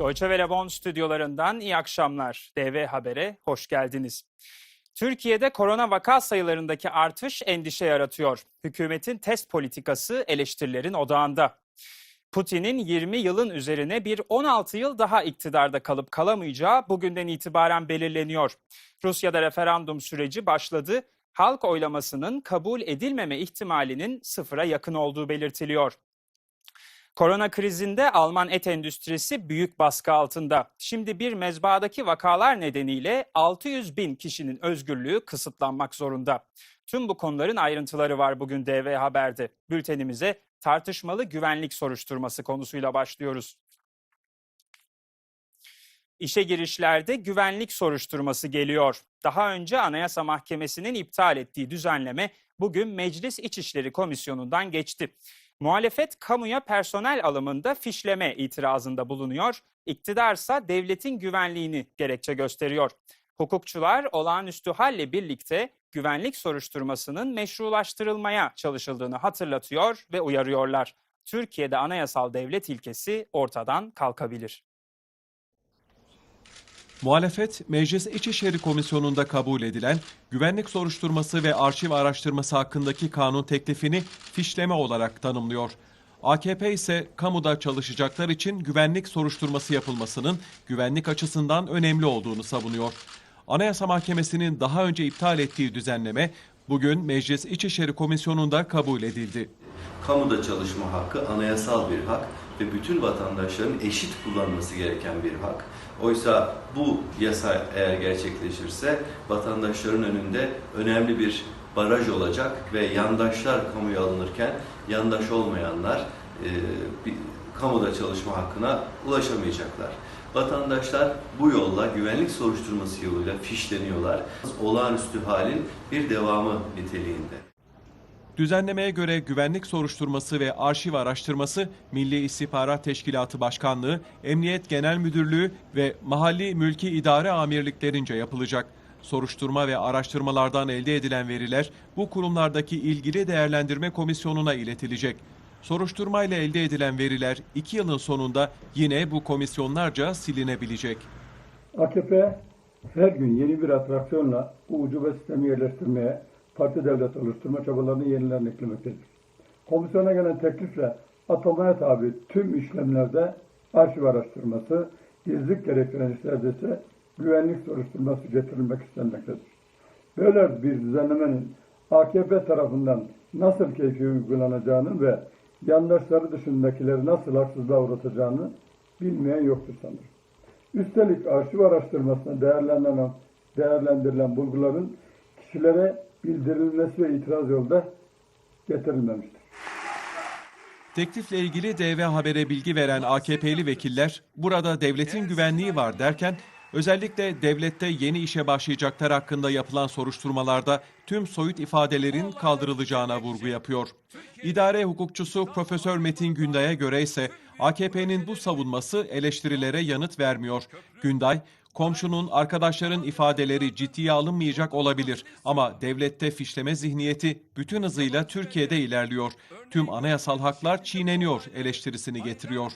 Deutsche Welle Bonn stüdyolarından iyi akşamlar. DV Haber'e hoş geldiniz. Türkiye'de korona vaka sayılarındaki artış endişe yaratıyor. Hükümetin test politikası eleştirilerin odağında. Putin'in 20 yılın üzerine bir 16 yıl daha iktidarda kalıp kalamayacağı bugünden itibaren belirleniyor. Rusya'da referandum süreci başladı. Halk oylamasının kabul edilmeme ihtimalinin sıfıra yakın olduğu belirtiliyor. Korona krizinde Alman et endüstrisi büyük baskı altında. Şimdi bir mezbahadaki vakalar nedeniyle 600 bin kişinin özgürlüğü kısıtlanmak zorunda. Tüm bu konuların ayrıntıları var bugün DV Haber'de. Bültenimize tartışmalı güvenlik soruşturması konusuyla başlıyoruz. İşe girişlerde güvenlik soruşturması geliyor. Daha önce Anayasa Mahkemesi'nin iptal ettiği düzenleme bugün Meclis İçişleri Komisyonu'ndan geçti. Muhalefet kamuya personel alımında fişleme itirazında bulunuyor. İktidarsa devletin güvenliğini gerekçe gösteriyor. Hukukçular olağanüstü halle birlikte güvenlik soruşturmasının meşrulaştırılmaya çalışıldığını hatırlatıyor ve uyarıyorlar. Türkiye'de anayasal devlet ilkesi ortadan kalkabilir. Muhalefet, Meclis İçişleri Komisyonu'nda kabul edilen güvenlik soruşturması ve arşiv araştırması hakkındaki kanun teklifini fişleme olarak tanımlıyor. AKP ise kamuda çalışacaklar için güvenlik soruşturması yapılmasının güvenlik açısından önemli olduğunu savunuyor. Anayasa Mahkemesi'nin daha önce iptal ettiği düzenleme bugün Meclis İçişleri Komisyonu'nda kabul edildi. Kamuda çalışma hakkı anayasal bir hak ve bütün vatandaşların eşit kullanması gereken bir hak. Oysa bu yasa eğer gerçekleşirse vatandaşların önünde önemli bir baraj olacak ve yandaşlar kamuya alınırken yandaş olmayanlar e, bir, kamuda çalışma hakkına ulaşamayacaklar. Vatandaşlar bu yolla güvenlik soruşturması yoluyla fişleniyorlar. Olağanüstü halin bir devamı niteliğinde. Düzenlemeye göre güvenlik soruşturması ve arşiv araştırması Milli İstihbarat Teşkilatı Başkanlığı, Emniyet Genel Müdürlüğü ve mahalli mülki idare amirliklerince yapılacak. Soruşturma ve araştırmalardan elde edilen veriler bu kurumlardaki ilgili değerlendirme komisyonuna iletilecek. Soruşturmayla elde edilen veriler 2 yılın sonunda yine bu komisyonlarca silinebilecek. AKP her gün yeni bir atraksiyonla bu ucube sistemi yerleştirmeye, parti devlet oluşturma çabalarını yenilerini eklemektedir. Komisyona gelen teklifle atamaya tabi tüm işlemlerde arşiv araştırması, gizlilik gerektiren işlerde ise güvenlik soruşturması getirilmek istenmektedir. Böyle bir düzenlemenin AKP tarafından nasıl keyfi uygulanacağını ve yandaşları dışındakileri nasıl haksızlığa uğratacağını bilmeyen yoktur sanırım. Üstelik arşiv araştırmasında değerlendirilen, değerlendirilen bulguların kişilere bildirilmesi ve itiraz yolda getirilmemiştir. Teklifle ilgili DV Haber'e bilgi veren AKP'li vekiller burada devletin güvenliği var derken özellikle devlette yeni işe başlayacaklar hakkında yapılan soruşturmalarda tüm soyut ifadelerin kaldırılacağına vurgu yapıyor. İdare hukukçusu Profesör Metin Günday'a göre ise AKP'nin bu savunması eleştirilere yanıt vermiyor. Günday, komşunun, arkadaşların ifadeleri ciddiye alınmayacak olabilir ama devlette fişleme zihniyeti bütün hızıyla Türkiye'de ilerliyor. Tüm anayasal haklar çiğneniyor eleştirisini getiriyor.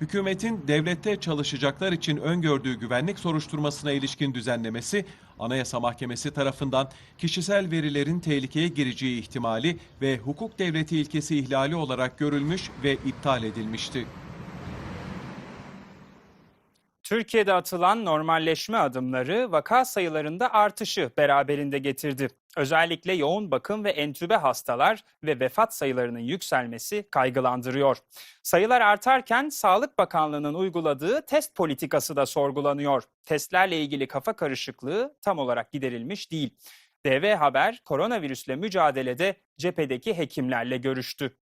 Hükümetin devlette çalışacaklar için öngördüğü güvenlik soruşturmasına ilişkin düzenlemesi, Anayasa Mahkemesi tarafından kişisel verilerin tehlikeye gireceği ihtimali ve hukuk devleti ilkesi ihlali olarak görülmüş ve iptal edilmişti. Türkiye'de atılan normalleşme adımları vaka sayılarında artışı beraberinde getirdi. Özellikle yoğun bakım ve entübe hastalar ve vefat sayılarının yükselmesi kaygılandırıyor. Sayılar artarken Sağlık Bakanlığı'nın uyguladığı test politikası da sorgulanıyor. Testlerle ilgili kafa karışıklığı tam olarak giderilmiş değil. DV Haber koronavirüsle mücadelede cephedeki hekimlerle görüştü.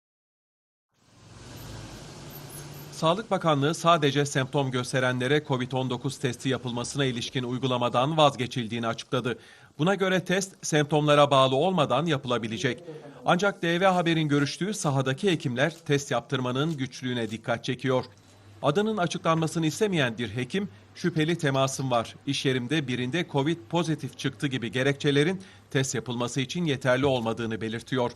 Sağlık Bakanlığı sadece semptom gösterenlere COVID-19 testi yapılmasına ilişkin uygulamadan vazgeçildiğini açıkladı. Buna göre test semptomlara bağlı olmadan yapılabilecek. Ancak DV Haber'in görüştüğü sahadaki hekimler test yaptırmanın güçlüğüne dikkat çekiyor. Adının açıklanmasını istemeyen bir hekim, şüpheli temasım var, iş yerimde birinde COVID pozitif çıktı gibi gerekçelerin test yapılması için yeterli olmadığını belirtiyor.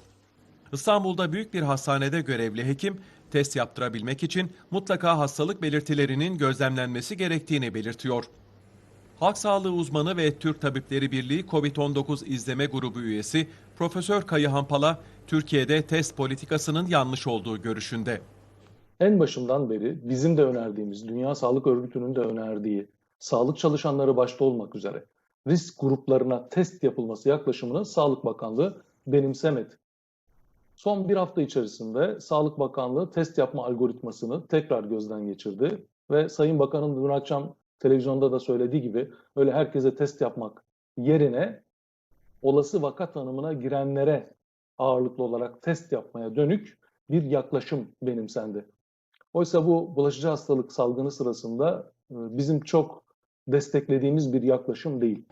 İstanbul'da büyük bir hastanede görevli hekim, Test yaptırabilmek için mutlaka hastalık belirtilerinin gözlemlenmesi gerektiğini belirtiyor. Halk sağlığı uzmanı ve Türk Tabipleri Birliği COVID-19 izleme grubu üyesi Profesör Kayıhan Pala, Türkiye'de test politikasının yanlış olduğu görüşünde. En başından beri bizim de önerdiğimiz, Dünya Sağlık Örgütü'nün de önerdiği, sağlık çalışanları başta olmak üzere risk gruplarına test yapılması yaklaşımını Sağlık Bakanlığı benimsemedi. Son bir hafta içerisinde Sağlık Bakanlığı test yapma algoritmasını tekrar gözden geçirdi ve Sayın Bakan'ın dün akşam televizyonda da söylediği gibi öyle herkese test yapmak yerine olası vaka tanımına girenlere ağırlıklı olarak test yapmaya dönük bir yaklaşım benimsendi. Oysa bu bulaşıcı hastalık salgını sırasında e, bizim çok desteklediğimiz bir yaklaşım değil.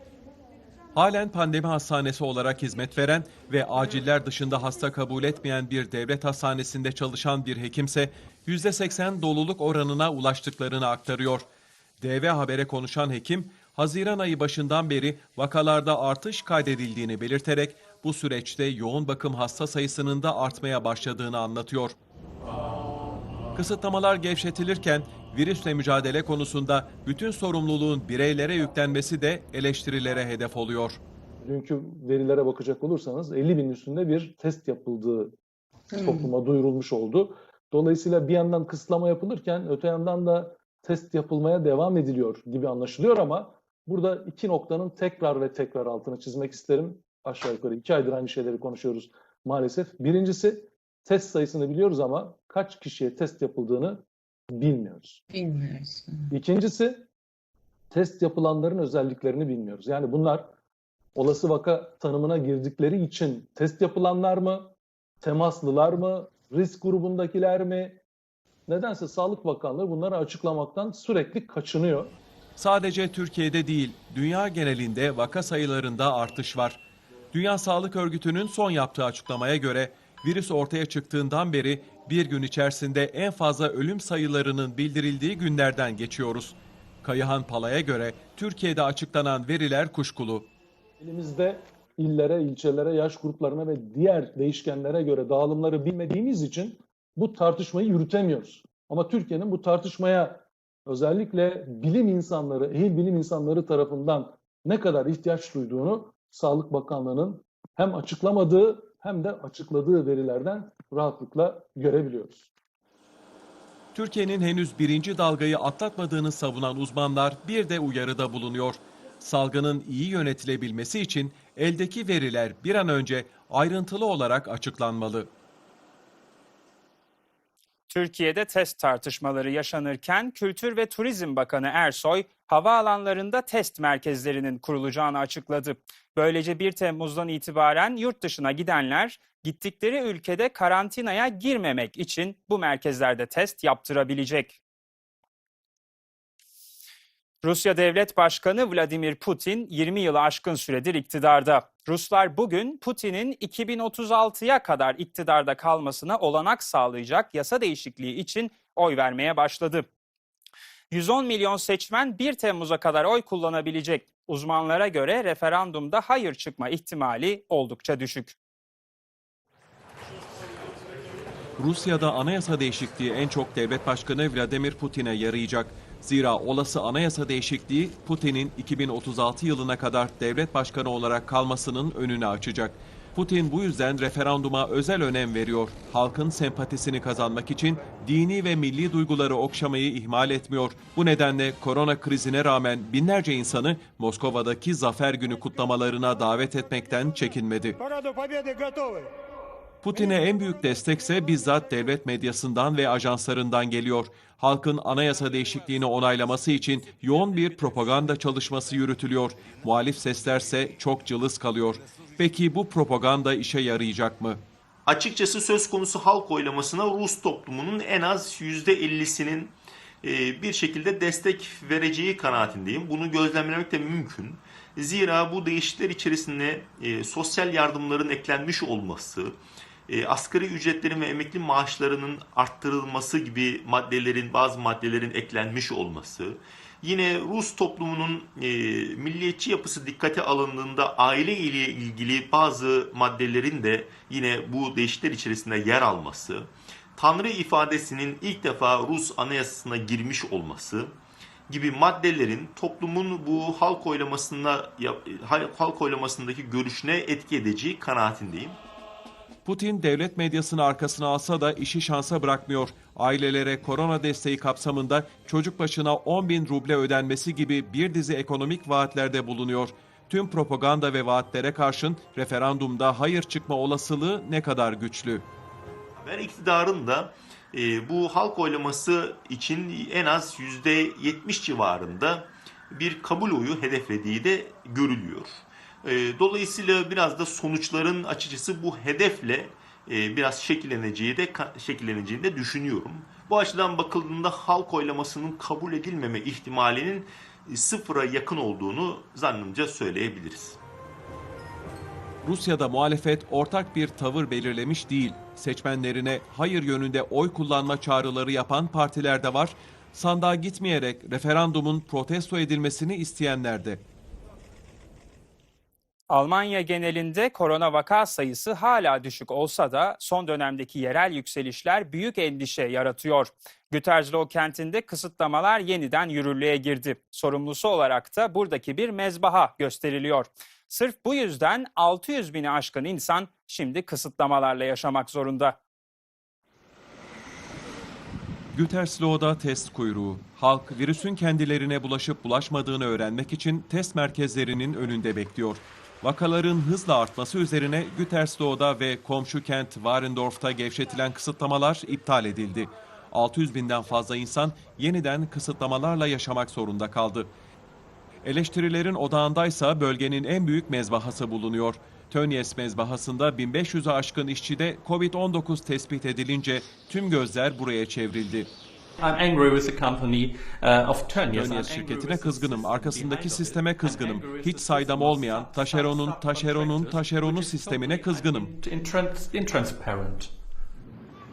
Halen pandemi hastanesi olarak hizmet veren ve aciller dışında hasta kabul etmeyen bir devlet hastanesinde çalışan bir hekimse %80 doluluk oranına ulaştıklarını aktarıyor. DV Haber'e konuşan hekim, Haziran ayı başından beri vakalarda artış kaydedildiğini belirterek bu süreçte yoğun bakım hasta sayısının da artmaya başladığını anlatıyor. Kısıtlamalar gevşetilirken virüsle mücadele konusunda bütün sorumluluğun bireylere yüklenmesi de eleştirilere hedef oluyor. Dünkü verilere bakacak olursanız 50 bin üstünde bir test yapıldığı topluma duyurulmuş oldu. Dolayısıyla bir yandan kısıtlama yapılırken öte yandan da test yapılmaya devam ediliyor gibi anlaşılıyor ama burada iki noktanın tekrar ve tekrar altını çizmek isterim. Aşağı yukarı iki aydır aynı şeyleri konuşuyoruz maalesef. Birincisi test sayısını biliyoruz ama kaç kişiye test yapıldığını bilmiyoruz. Bilmiyoruz. İkincisi test yapılanların özelliklerini bilmiyoruz. Yani bunlar olası vaka tanımına girdikleri için test yapılanlar mı, temaslılar mı, risk grubundakiler mi? Nedense Sağlık Bakanlığı bunları açıklamaktan sürekli kaçınıyor. Sadece Türkiye'de değil, dünya genelinde vaka sayılarında artış var. Dünya Sağlık Örgütü'nün son yaptığı açıklamaya göre virüs ortaya çıktığından beri bir gün içerisinde en fazla ölüm sayılarının bildirildiği günlerden geçiyoruz. Kayıhan Pala'ya göre Türkiye'de açıklanan veriler kuşkulu. Elimizde illere, ilçelere, yaş gruplarına ve diğer değişkenlere göre dağılımları bilmediğimiz için bu tartışmayı yürütemiyoruz. Ama Türkiye'nin bu tartışmaya özellikle bilim insanları, ehil bilim insanları tarafından ne kadar ihtiyaç duyduğunu Sağlık Bakanlığı'nın hem açıklamadığı hem de açıkladığı verilerden rahatlıkla görebiliyoruz. Türkiye'nin henüz birinci dalgayı atlatmadığını savunan uzmanlar bir de uyarıda bulunuyor. Salgının iyi yönetilebilmesi için eldeki veriler bir an önce ayrıntılı olarak açıklanmalı. Türkiye'de test tartışmaları yaşanırken Kültür ve Turizm Bakanı Ersoy havaalanlarında test merkezlerinin kurulacağını açıkladı. Böylece 1 Temmuz'dan itibaren yurt dışına gidenler gittikleri ülkede karantinaya girmemek için bu merkezlerde test yaptırabilecek. Rusya Devlet Başkanı Vladimir Putin 20 yılı aşkın süredir iktidarda. Ruslar bugün Putin'in 2036'ya kadar iktidarda kalmasına olanak sağlayacak yasa değişikliği için oy vermeye başladı. 110 milyon seçmen 1 Temmuz'a kadar oy kullanabilecek. Uzmanlara göre referandumda hayır çıkma ihtimali oldukça düşük. Rusya'da anayasa değişikliği en çok devlet başkanı Vladimir Putin'e yarayacak. Zira olası anayasa değişikliği Putin'in 2036 yılına kadar devlet başkanı olarak kalmasının önünü açacak. Putin bu yüzden referanduma özel önem veriyor. Halkın sempatisini kazanmak için dini ve milli duyguları okşamayı ihmal etmiyor. Bu nedenle korona krizine rağmen binlerce insanı Moskova'daki Zafer Günü kutlamalarına davet etmekten çekinmedi. Putin'e en büyük destekse bizzat devlet medyasından ve ajanslarından geliyor. Halkın anayasa değişikliğini onaylaması için yoğun bir propaganda çalışması yürütülüyor. Muhalif seslerse çok cılız kalıyor. Peki bu propaganda işe yarayacak mı? Açıkçası söz konusu halk oylamasına Rus toplumunun en az %50'sinin e, bir şekilde destek vereceği kanaatindeyim. Bunu gözlemlemek de mümkün. Zira bu değişiklikler içerisinde e, sosyal yardımların eklenmiş olması, e, asgari ücretlerin ve emekli maaşlarının arttırılması gibi maddelerin, bazı maddelerin eklenmiş olması, yine Rus toplumunun e, milliyetçi yapısı dikkate alındığında aile ile ilgili bazı maddelerin de yine bu değişiklikler içerisinde yer alması Tanrı ifadesinin ilk defa Rus anayasasına girmiş olması gibi maddelerin toplumun bu halk oylamasında yap- halk oylamasındaki görüşüne etki edeceği kanaatindeyim. Putin devlet medyasını arkasına alsa da işi şansa bırakmıyor. Ailelere korona desteği kapsamında çocuk başına 10 bin ruble ödenmesi gibi bir dizi ekonomik vaatlerde bulunuyor. Tüm propaganda ve vaatlere karşın referandumda hayır çıkma olasılığı ne kadar güçlü? Haber iktidarın da e, bu halk oylaması için en az %70 civarında bir kabul oyu hedeflediği de görülüyor. E, dolayısıyla biraz da sonuçların açıkçası bu hedefle e, biraz şekilleneceği de şekilleneceğini de düşünüyorum. Bu açıdan bakıldığında halk oylamasının kabul edilmeme ihtimalinin e, sıfıra yakın olduğunu zannımca söyleyebiliriz. Rusya'da muhalefet ortak bir tavır belirlemiş değil. Seçmenlerine hayır yönünde oy kullanma çağrıları yapan partiler de var. Sandığa gitmeyerek referandumun protesto edilmesini isteyenler de. Almanya genelinde korona vaka sayısı hala düşük olsa da son dönemdeki yerel yükselişler büyük endişe yaratıyor. Gütersloh kentinde kısıtlamalar yeniden yürürlüğe girdi. Sorumlusu olarak da buradaki bir mezbaha gösteriliyor. Sırf bu yüzden 600 bini aşkın insan şimdi kısıtlamalarla yaşamak zorunda. Gütersloh'da test kuyruğu. Halk virüsün kendilerine bulaşıp bulaşmadığını öğrenmek için test merkezlerinin önünde bekliyor. Vakaların hızla artması üzerine Gütersloh'da ve komşu kent Warendorf'ta gevşetilen kısıtlamalar iptal edildi. 600 binden fazla insan yeniden kısıtlamalarla yaşamak zorunda kaldı. Eleştirilerin odağındaysa bölgenin en büyük mezbahası bulunuyor. Tönnies mezbahasında 1500'e aşkın işçide Covid-19 tespit edilince tüm gözler buraya çevrildi. I'm angry with the company uh, of Tönnies. Tönnies şirketine kızgınım, arkasındaki sisteme kızgınım. Hiç saydam olmayan, taşeronun, taşeronun, taşeronu sistemine kızgınım. İntransparent.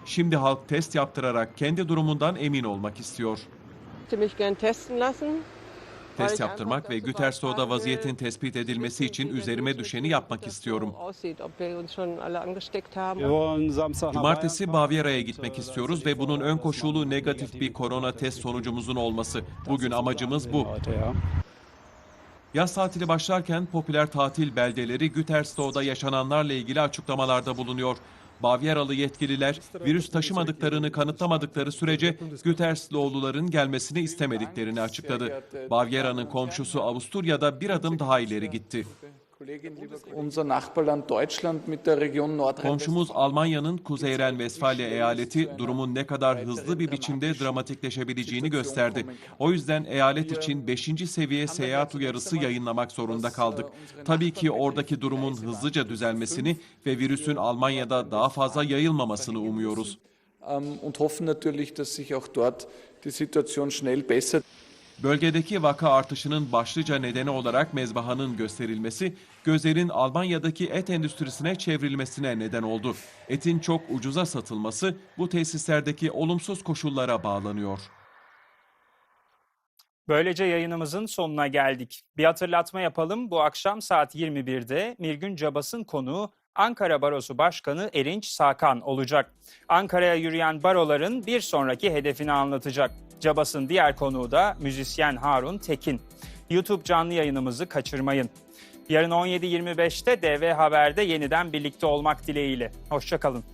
Şimdi halk test yaptırarak kendi durumundan emin olmak istiyor. möchte mich gern testen lassen. Test yaptırmak ve Gütersloh'da vaziyetin tespit edilmesi için üzerime düşeni yapmak istiyorum. Cumartesi Bavyera'ya gitmek istiyoruz ve bunun ön koşulu negatif bir korona test sonucumuzun olması. Bugün amacımız bu. Yaz tatili başlarken popüler tatil beldeleri Gütersloh'da yaşananlarla ilgili açıklamalarda bulunuyor. Bavyeralı yetkililer virüs taşımadıklarını kanıtlamadıkları sürece Güterslohluların gelmesini istemediklerini açıkladı. Bavyera'nın komşusu Avusturya'da bir adım daha ileri gitti. Unser Nachbarland Deutschland mit der Region Nordrhein Komşumuz Almanya'nın Kuzey Ren-Vesfalya eyaleti durumun ne kadar hızlı bir biçimde dramatikleşebileceğini gösterdi. O yüzden eyalet için 5. seviye seyahat uyarısı yayınlamak zorunda kaldık. Tabii ki oradaki durumun hızlıca düzelmesini ve virüsün Almanya'da daha fazla yayılmamasını umuyoruz. ähm, und hoffen natürlich, dass sich auch dort die Situation schnell bessert. Bölgedeki vaka artışının başlıca nedeni olarak mezbahanın gösterilmesi, gözlerin Almanya'daki et endüstrisine çevrilmesine neden oldu. Etin çok ucuza satılması bu tesislerdeki olumsuz koşullara bağlanıyor. Böylece yayınımızın sonuna geldik. Bir hatırlatma yapalım. Bu akşam saat 21'de Mirgün Cabas'ın konuğu Ankara Barosu Başkanı Erinç Sakan olacak. Ankara'ya yürüyen baroların bir sonraki hedefini anlatacak. Cabas'ın diğer konuğu da müzisyen Harun Tekin. YouTube canlı yayınımızı kaçırmayın. Yarın 17.25'te DV Haber'de yeniden birlikte olmak dileğiyle. Hoşçakalın.